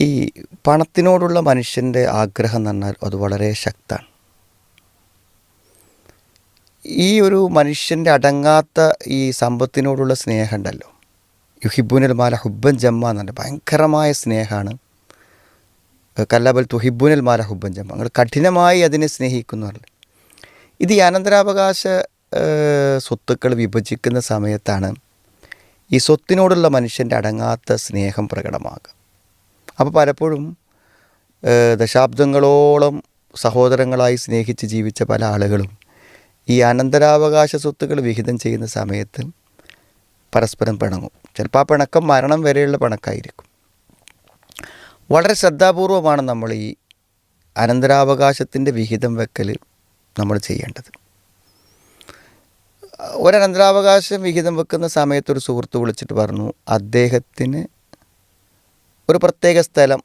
ഈ പണത്തിനോടുള്ള മനുഷ്യന്റെ ആഗ്രഹം എന്ന് പറഞ്ഞാൽ അത് വളരെ ശക്തമാണ്. ഈ ഒരു മനുഷ്യന്റെ അടങ്ങാത്ത ഈ സമ്പത്തിനോടുള്ള സ്നേഹം ഉണ്ടല്ലോ. യുഹിബുനൽ മാല ഹുബൻ ജമ്മ എന്ന് പറഞ്ഞാൽ ഭയങ്കരമായ സ്നേഹമാണ്. കല്ലബൽ തുഹിബുനൽ മാല ഹുബൻ ജമ്മ. നിങ്ങൾ കഠിനമായി അതിനെ സ്നേഹിക്കുന്നവരല്ല ഇത് ഈ അനന്തരാവകാശ സ്വത്തുക്കൾ വിഭജിക്കുന്ന സമയത്താണ് ഈ സ്വത്തിനോടുള്ള മനുഷ്യന്റെ അടങ്ങാത്ത സ്നേഹം പ്രകടമാകുക. അപ്പോൾ പലപ്പോഴും ദശാബ്ദങ്ങളോളം സഹോദരങ്ങളായി സ്നേഹിച്ച് ജീവിച്ച പല ആളുകളും ഈ അനന്തരാവകാശ സ്വത്തുക്കൾ വിഹിതം ചെയ്യുന്ന സമയത്ത് പരസ്പരം പിണങ്ങും. ചിലപ്പോൾ ആ പിണക്കം മരണം വരെയുള്ള പിണക്കായിരിക്കും. വളരെ ശ്രദ്ധാപൂർവമാണ് നമ്മൾ ഈ അനന്തരാവകാശത്തിന്റെ വിഹിതം വെക്കൽ നമ്മൾ ചെയ്യേണ്ടത്. ഒരനന്തരാവകാശം വിഹിതം വെക്കുന്ന സമയത്ത് ഒരു സുഹൃത്ത് വിളിച്ചിട്ട് പറഞ്ഞു അദ്ദേഹത്തിന് ഒരു പ്രത്യേക സ്ഥലം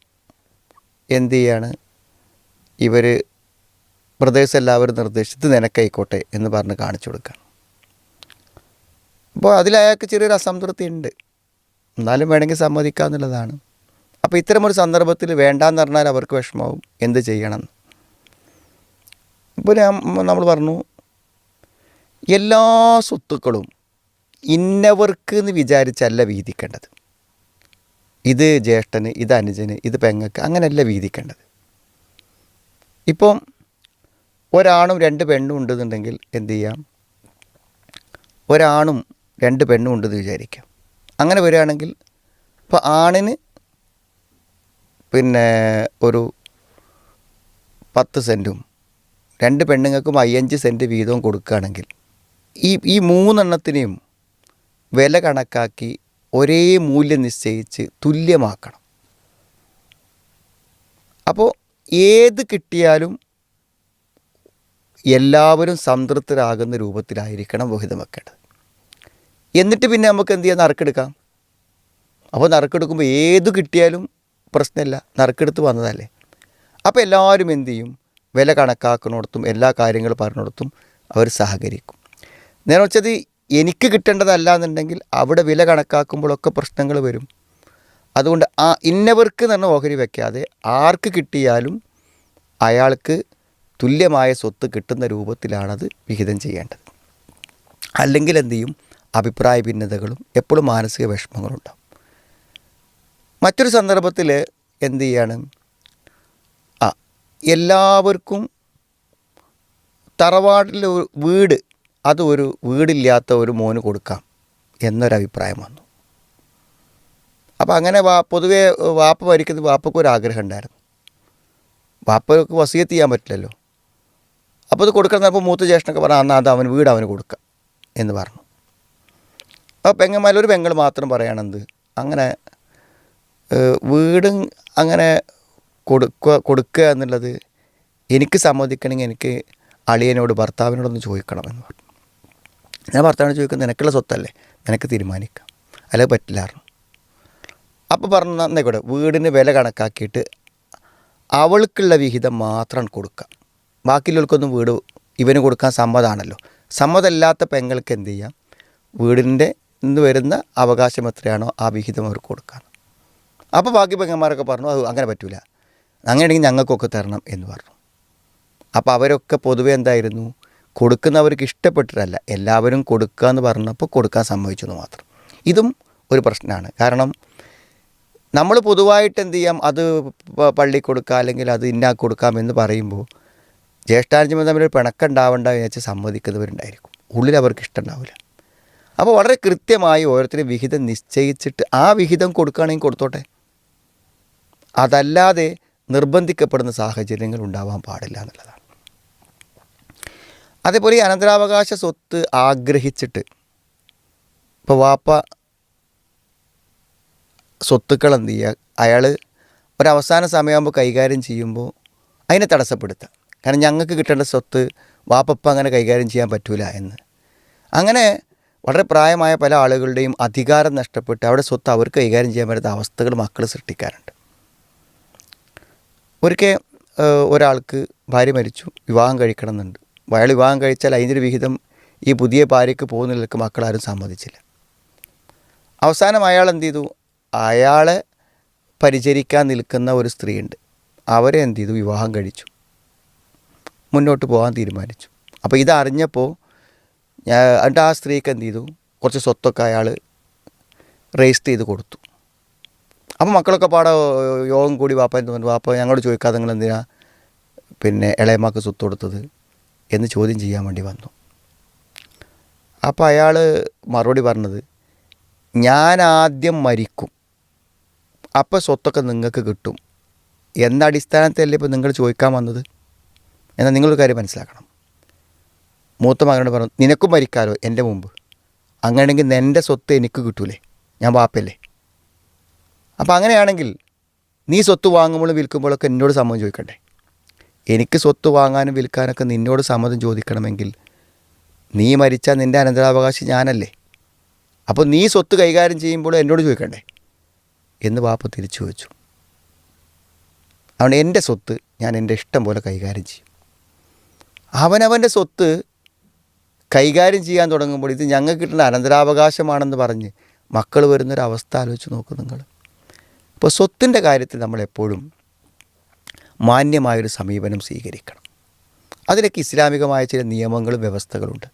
എന്ത് ചെയ്യാണ് ഇവർ ബ്രദേഴ്സ് എല്ലാവരും നിർദ്ദേശിച്ചത് നിനക്കായിക്കോട്ടെ എന്ന് പറഞ്ഞ് കാണിച്ചു കൊടുക്കുകയാണ് അപ്പോൾ അതിൽ അയാൾക്ക് ചെറിയൊരു അസംതൃപ്തി ഉണ്ട്. എന്നാലും വേണമെങ്കിൽ സമ്മതിക്കാമെന്നുള്ളതാണ് അപ്പോൾ ഇത്തരമൊരു സന്ദർഭത്തിൽ വേണ്ടാന്ന് പറഞ്ഞാൽ അവർക്ക് വിഷമാവും എന്ത് ചെയ്യണം? ഇപ്പോൾ ഞാൻ നമ്മൾ പറഞ്ഞു എല്ലാ സ്വത്തുക്കളും ഇന്നവർക്ക് എന്ന് വിചാരിച്ചല്ല വീതിക്കേണ്ടത്. ഇത് ജ്യേഷ്ഠന് ഇത് അനുജന് ഇത് പെങ്ങക്ക് അങ്ങനെയല്ല വീതിക്കേണ്ടത്. ഇപ്പം ഒരാണും രണ്ട് പെണ്ണും ഉണ്ടെന്നുണ്ടെങ്കിൽ എന്ത് ചെയ്യാം? ഒരാണും രണ്ട് പെണ്ണും ഉണ്ടെന്ന് വിചാരിക്കാം. അങ്ങനെ വരികയാണെങ്കിൽ ഇപ്പോൾ ആണിന് പിന്നെ ഒരു പത്ത് സെന്റും രണ്ട് പെണ്ണുങ്ങൾക്കും അയ്യഞ്ച് സെന്റ് വീതവും കൊടുക്കുകയാണെങ്കിൽ ഈ ഈ മൂന്നെണ്ണത്തിനെയും വില കണക്കാക്കി ഒരേ മൂല്യം നിശ്ചയിച്ച് തുല്യമാക്കണം. അപ്പോൾ ഏത് കിട്ടിയാലും എല്ലാവരും സംതൃപ്തരാകുന്ന രൂപത്തിലായിരിക്കണം വഹിതം വെക്കേണ്ടത്. എന്നിട്ട് പിന്നെ നമുക്ക് എന്ത് ചെയ്യാം? നറുക്കെടുക്കാം. അപ്പോൾ നറുക്കെടുക്കുമ്പോൾ ഏത് കിട്ടിയാലും പ്രശ്നമില്ല. നറുക്കെടുത്ത് വന്നതല്ലേ. അപ്പോൾ എല്ലാവരും എന്ത് ചെയ്യും? വില കണക്കാക്കുന്നിടത്തും എല്ലാ കാര്യങ്ങളും പറഞ്ഞിടത്തും അവർ സഹകരിക്കും. നേരെ വെച്ചത് എനിക്ക് കിട്ടേണ്ടതല്ല എന്നുണ്ടെങ്കിൽ അവിടെ വില കണക്കാക്കുമ്പോഴൊക്കെ പ്രശ്നങ്ങൾ വരും. അതുകൊണ്ട് ആ ഇന്നവർക്ക് തന്നെ ഓഹരി വയ്ക്കാതെ ആർക്ക് കിട്ടിയാലും അയാൾക്ക് തുല്യമായ സ്വത്ത് കിട്ടുന്ന രൂപത്തിലാണത് വിഹിതം ചെയ്യേണ്ടത്. അല്ലെങ്കിൽ എന്ത് ചെയ്യും? അഭിപ്രായ ഭിന്നതകളും എപ്പോഴും മാനസിക വിഷമങ്ങളും ഉണ്ടാവും. മറ്റൊരു സന്ദർഭത്തിൽ എന്ത് ചെയ്യാണ്? ആ എല്ലാവർക്കും തറവാട്ടിൽ വീട് അത് ഒരു വീടില്ലാത്ത ഒരു മോന് കൊടുക്കാം എന്നൊരഭിപ്രായം വന്നു. അപ്പോൾ അങ്ങനെ വാ പൊതുവേ വാപ്പ മരിക്കുന്ന വാപ്പയ്ക്ക് ഒരു ആഗ്രഹം ഉണ്ടായിരുന്നു. വാപ്പയ്ക്ക് വസീയത്ത് ചെയ്യാൻ പറ്റില്ലല്ലോ. അപ്പോൾ ഇത് കൊടുക്കണം അപ്പോൾ മൂത്ത ജ്യേഷ്ഠനൊക്കെ പറഞ്ഞു എന്നാൽ അത് അവന് വീട് അവന് കൊടുക്കാം എന്ന് പറഞ്ഞു. അപ്പോൾ പെങ്ങന്മാരിൽ ഒരു പെങ്ങൾ മാത്രം പറയണത് അങ്ങനെ വീടും അങ്ങനെ കൊടുക്കുക കൊടുക്കുക എന്നുള്ളത് എനിക്ക് സമ്മതിക്കണമെങ്കിൽ എനിക്ക് അളിയനോട് ഭർത്താവിനോടൊന്ന് ചോദിക്കണം എന്ന് പറഞ്ഞു. ഞാൻ ഭർത്താവിനോട് ചോദിക്കുന്നത് നിനക്കുള്ള സ്വത്തല്ലേ? നിനക്ക് തീരുമാനിക്കാം. അല്ലെങ്കിൽ പറ്റില്ലായിരുന്നു അപ്പോൾ പറഞ്ഞു നന്നേക്കൂടെ വീടിന് വില കണക്കാക്കിയിട്ട് അവൾക്കുള്ള വിഹിതം മാത്രം കൊടുക്കുക ബാക്കിയുള്ളവർക്കൊന്നും വീട് ഇവന് കൊടുക്കാൻ സമ്മതമാണല്ലോ സമ്മതമല്ലാത്ത പെങ്ങൾക്ക് എന്ത് ചെയ്യാം? വീടിന്റെ നിന്ന് വരുന്ന അവകാശം എത്രയാണോ ആ വിഹിതം അവർക്ക് കൊടുക്കാം. അപ്പോൾ ബാക്കി പെങ്ങന്മാരൊക്കെ പറഞ്ഞു അത് അങ്ങനെ പറ്റില്ല അങ്ങനെയാണെങ്കിൽ ഞങ്ങൾക്കൊക്കെ തരണം എന്ന് പറഞ്ഞു. അപ്പോൾ അവരൊക്കെ പൊതുവെ എന്തായിരുന്നു? കൊടുക്കുന്നവർക്ക് ഇഷ്ടപ്പെട്ടിട്ടല്ല എല്ലാവരും കൊടുക്കുക എന്ന് പറഞ്ഞപ്പോൾ കൊടുക്കാൻ സമ്മതിച്ചു എന്ന് മാത്രം. ഇതും ഒരു പ്രശ്നമാണ്. കാരണം നമ്മൾ പൊതുവായിട്ട് എന്ത് ചെയ്യാം? അത് പള്ളി കൊടുക്കുക അല്ലെങ്കിൽ അത് ഇന്നാ കൊടുക്കാം എന്ന് പറയുമ്പോൾ ജ്യേഷ്ഠാനുജന്മം തമ്മിൽ ഒരു പിണക്കം ഉണ്ടാവേണ്ട വിചാരിച്ച് സമ്മതിക്കുന്നവരുണ്ടായിരിക്കും. ഉള്ളിൽ അവർക്ക് ഇഷ്ടമുണ്ടാവില്ല. അപ്പോൾ വളരെ കൃത്യമായി ഓരോരുത്തരും വിഹിതം നിശ്ചയിച്ചിട്ട് ആ വിഹിതം കൊടുക്കുകയാണെങ്കിൽ കൊടുത്തോട്ടെ? അതല്ലാതെ നിർബന്ധിക്കപ്പെടുന്ന സാഹചര്യങ്ങൾ ഉണ്ടാവാൻ പാടില്ല എന്നുള്ളതാണ്. അതേപോലെ ഈ അനന്തരാവകാശ സ്വത്ത് ആഗ്രഹിച്ചിട്ട് ഇപ്പോൾ വാപ്പ സ്വത്തുക്കൾ എന്ത് ചെയ്യുക അയാൾ ഒരവസാന സമയമാകുമ്പോൾ കൈകാര്യം ചെയ്യുമ്പോൾ അതിനെ തടസ്സപ്പെടുത്തുക കാരണം ഞങ്ങൾക്ക് കിട്ടേണ്ട സ്വത്ത് വാപ്പപ്പ അങ്ങനെ കൈകാര്യം ചെയ്യാൻ പറ്റൂല എന്ന്. അങ്ങനെ വളരെ പ്രായമായ പല ആളുകളുടെയും അധികാരം നഷ്ടപ്പെട്ട് അവിടെ സ്വത്ത് അവർക്ക് കൈകാര്യം ചെയ്യാൻ പറ്റാത്ത അവസ്ഥകൾ മക്കൾ സൃഷ്ടിക്കാറുണ്ട്. ഒരിക്കൽ ഒരാൾക്ക് ഭാര്യ മരിച്ചു വിവാഹം കഴിക്കണം എന്നുണ്ട് അയാൾ വിവാഹം കഴിച്ചാൽ അതിന്റെ വിഹിതം ഈ പുതിയ ഭാര്യയ്ക്ക് പോകുന്നതിലേക്ക് മക്കളാരും സമ്മതിച്ചില്ല. അവസാനം അയാൾ എന്ത് ചെയ്തു? അയാളെ പരിചരിക്കാൻ നിൽക്കുന്ന ഒരു സ്ത്രീയുണ്ട്. അവരെ എന്ത് ചെയ്തു? വിവാഹം കഴിച്ചു. മുന്നോട്ട് പോകാൻ തീരുമാനിച്ചു. അപ്പോൾ ഇതറിഞ്ഞപ്പോൾ ഞാൻ എന്നിട്ട് ആ സ്ത്രീക്ക് എന്ത് ചെയ്തു? കുറച്ച് സ്വത്തൊക്കെ അയാൾ രജിസ്റ്റർ ചെയ്ത് കൊടുത്തു. അപ്പോൾ മക്കളൊക്കെ പാടെ യോഗം കൂടി വാപ്പ എന്ന് പറഞ്ഞു? വാപ്പ ഞങ്ങളോട് ചോദിക്കാതെ നിങ്ങൾ പിന്നെ ഇളയമാക്ക് സ്വത്ത് കൊടുത്തത്? എന്ന് ചോദ്യം ചെയ്യാൻ വേണ്ടി വന്നു. അപ്പോൾ അയാൾ മറുപടി പറഞ്ഞത് ഞാൻ ആദ്യം മരിക്കും. അപ്പോൾ സ്വത്തൊക്കെ നിങ്ങൾക്ക് കിട്ടും. എന്ന അടിസ്ഥാനത്തിലല്ലേ ഇപ്പോൾ നിങ്ങൾ ചോദിക്കാൻ വന്നത്? എന്നാൽ നിങ്ങളൊരു കാര്യം മനസ്സിലാക്കണം. മൂത്ത മകനോട് പറഞ്ഞു നിനക്കും മരിക്കാലോ എന്റെ മുമ്പ്. അങ്ങനെയാണെങ്കിൽ എന്റെ സ്വത്ത് എനിക്ക് കിട്ടൂലേ? ഞാൻ വാപ്പല്ലേ അപ്പോൾ അങ്ങനെയാണെങ്കിൽ നീ സ്വത്ത് വാങ്ങുമ്പോഴും വിൽക്കുമ്പോഴൊക്കെ എന്നോട് സമ്മതം ചോദിക്കണ്ടേ? എനിക്ക് സ്വത്ത് വാങ്ങാനും വിൽക്കാനൊക്കെ നിന്നോട് സമ്മതം ചോദിക്കണമെങ്കിൽ നീ മരിച്ചാൽ നിന്റെ അനന്തരാവകാശി ഞാനല്ലേ? അപ്പോൾ നീ സ്വത്ത് കൈകാര്യം ചെയ്യുമ്പോൾ എന്നോട് ചോദിക്കണ്ടേ? എന്ന് വാപ്പ തിരിച്ചു ചോദിച്ചു. അതുകൊണ്ട് എന്റെ സ്വത്ത് ഞാൻ എന്റെ ഇഷ്ടം പോലെ കൈകാര്യം ചെയ്യും. അവനവന്റെ സ്വത്ത് കൈകാര്യം ചെയ്യാൻ തുടങ്ങുമ്പോൾ ഇത് ഞങ്ങൾക്ക് കിട്ടുന്ന അനന്തരാവകാശമാണെന്ന് പറഞ്ഞ് മക്കൾ വരുന്നൊരവസ്ഥ ആലോചിച്ച് നോക്കും നിങ്ങൾ. അപ്പോൾ സ്വത്തിന്റെ കാര്യത്തിൽ നമ്മൾ എപ്പോഴും മാന്യമായൊരു സമീപനം സ്വീകരിക്കണം. അതിനൊക്കെ ഇസ്ലാമികമായ ചില നിയമങ്ങളും വ്യവസ്ഥകളുണ്ട്.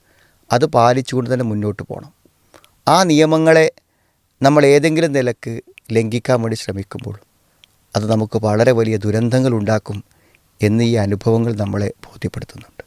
അത് പാലിച്ചുകൊണ്ട് തന്നെ മുന്നോട്ട് പോകണം ആ നിയമങ്ങളെ നമ്മൾ ഏതെങ്കിലും നിലയ്ക്ക് ലംഘിക്കാൻ വേണ്ടി ശ്രമിക്കുമ്പോൾ അത് നമുക്ക് വളരെ വലിയ ദുരന്തങ്ങൾ ഉണ്ടാക്കും എന്ന് ഈ അനുഭവങ്ങൾ നമ്മളെ ബോധ്യപ്പെടുത്തുന്നു.